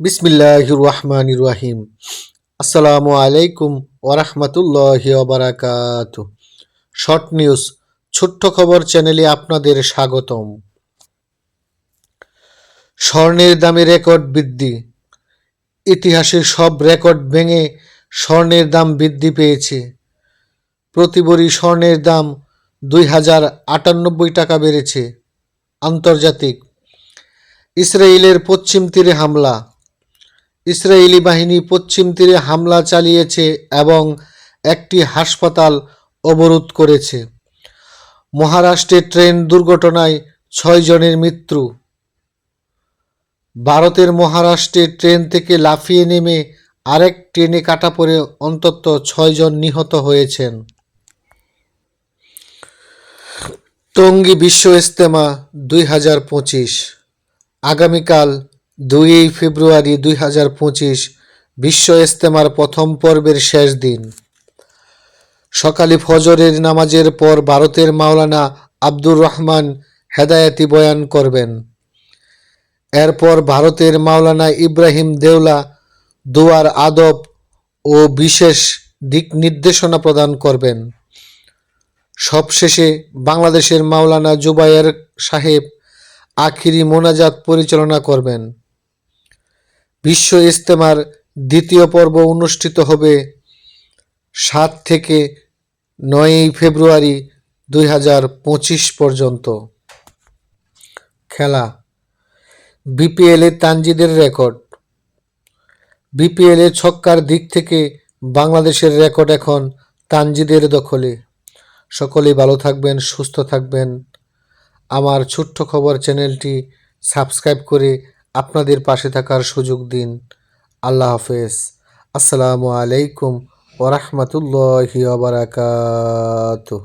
বিসমিল্লাহির রহমানির রহিম। আসসালামু আলাইকুম ওরহমতুল্লাহি ওবরাকাত শর্ট নিউজ, ছোট্ট খবর চ্যানেলে আপনাদের স্বাগতম। স্বর্ণের দামে রেকর্ড বৃদ্ধি। ইতিহাসের সব রেকর্ড ভেঙে স্বর্ণের দাম বৃদ্ধি পেয়েছে। প্রতি ভরি স্বর্ণের দাম দুই হাজার আটানব্বই টাকা বেড়েছে। আন্তর্জাতিক। ইসরায়েলের পশ্চিম তীরে হামলা। ইসরায়েলি বাহিনী পশ্চিম তীরে হামলা চালিয়েছে এবং একটি হাসপাতাল অবরোধ করেছে। মহারাষ্ট্রে ট্রেন দুর্ঘটনায় ছয় জনের মৃত্যু। ভারতের মহারাষ্ট্রে ট্রেন থেকে লাফিয়ে নেমে আরেক ট্রেনে কাটা পড়ে অন্তত ছয়জন নিহত হয়েছেন। টঙ্গী বিশ্ব ইস্তেমা দুই হাজার পঁচিশ। আগামীকাল দুই ফেব্রুয়ারি দুই হাজার পঁচিশ বিশ্ব ইস্তেমার প্রথম পর্বের শেষ দিন। সকালে ফজরের নামাজের পর ভারতের মাওলানা আব্দুর রহমান হেদায়াতি বয়ান করবেন। এরপর ভারতের মাওলানা ইব্রাহিম দেওলা দোয়ার আদব ও বিশেষ দিক নির্দেশনা প্রদান করবেন। সবশেষে বাংলাদেশের মাওলানা জুবায়ের সাহেব আখিরি মোনাজাত পরিচালনা করবেন। বিশ্ব ইজতেমার দ্বিতীয় পর্ব অনুষ্ঠিত হবে সাত থেকে নয়ই ফেব্রুয়ারি দুই হাজার পঁচিশ পর্যন্ত। খেলা। বিপিএলে তানজিদের রেকর্ড। বিপিএলে ছক্কার দিক থেকে বাংলাদেশের রেকর্ড এখন তানজিদের দখলে। সকলেই ভালো থাকবেন, সুস্থ থাকবেন। আমার ছোট্ট খবর চ্যানেলটি সাবস্ক্রাইব করে আপনাদের পাশে থাকার সুযোগ দিন। আল্লাহ হাফেজ। আসসালামু আলাইকুম ওরহমতুল্লাহি ওবরাকাতুহ